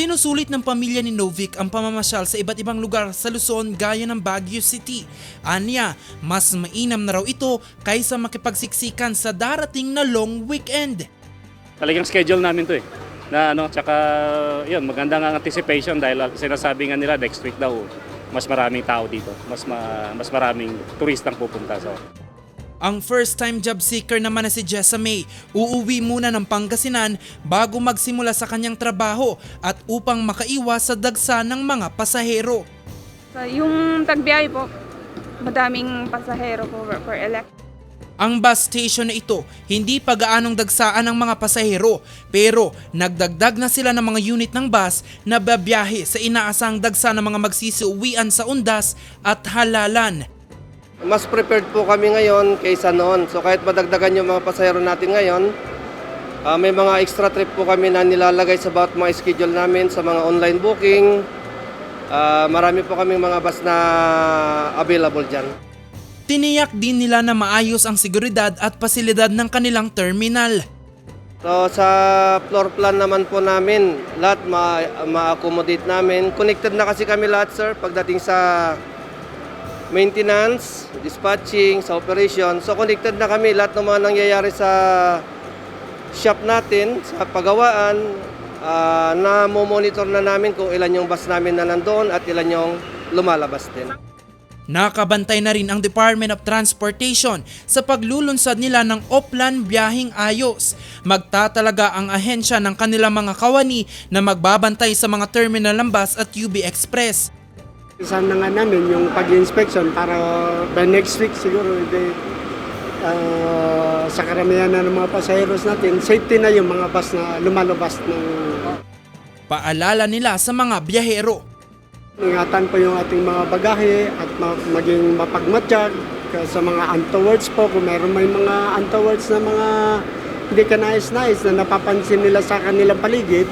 Sinusulit ng pamilya ni Novik ang pamamasyal sa iba't ibang lugar sa Luzon gaya ng Baguio City. Anya, mas mainam na raw ito kaysa makipagsiksikan sa darating na long weekend. Talagang schedule namin to eh. Na ano, tsaka yun, maganda nga anticipation dahil sinasabi nga nila next week daw mas maraming tao dito. Mas ma- mas maraming turistang pupunta so. Ang first-time job seeker naman na si Jessa May, uuwi muna ng Pangasinan bago magsimula sa kanyang trabaho at upang makaiwas sa dagsa ng mga pasahero. So, yung tagbiyahe po, madaming pasahero po per elect. Ang bus station na ito, hindi pa gaanong dagsaan ng mga pasahero pero nagdagdag na sila ng mga unit ng bus na babiyahe sa inaasang dagsa ng mga magsisiuwian sa Undas at Halalan. Mas prepared po kami ngayon kaysa noon. So kahit madagdagan yung mga pasahero natin ngayon, ah, may mga extra trip po kami na nilalagay sa bawat mga schedule namin sa mga online booking. Ah, marami po kaming mga bus na available dyan. Tiniyak din nila na maayos ang seguridad at pasilidad ng kanilang terminal. So sa floor plan naman po namin, lahat ma- ma-accommodate namin. Connected na kasi kami lahat sir pagdating sa maintenance, dispatching, sa operation. So connected na kami lahat ng mga nangyayari sa shop natin, sa pagawaan, ah, na monitor na namin kung ilan yung bus namin na nandoon at ilan yung lumalabas din. Nakabantay na rin ang Department of Transportation sa paglulunsad nila ng Oplan Biyahing Ayos. Magtatalaga ang ahensya ng kanilang mga kawani na magbabantay sa mga terminal ng bus at UB Express. Sana nga namin yung pag-inspection para by next week siguro de, ah, sa karamihan na ng mga pasaheros natin, safety na yung mga bus na lumalabas ng Paalala nila sa mga biyahero. ingatan po yung ating mga bagahe at ma- maging mapagmatsyag sa mga untowards po kung meron may mga untowards na mga hindi ka nais-nais na napapansin nila sa kanilang paligid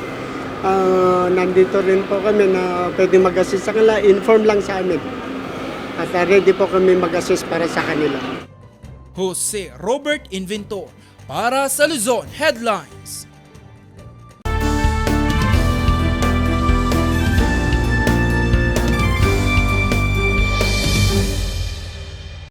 ah, nandito rin po kami na pwede mag-assist sa kanila. Inform lang sa amin. At ah, ready po kami mag-assist para sa kanila. Jose Robert Inventor para sa Luzon Headline.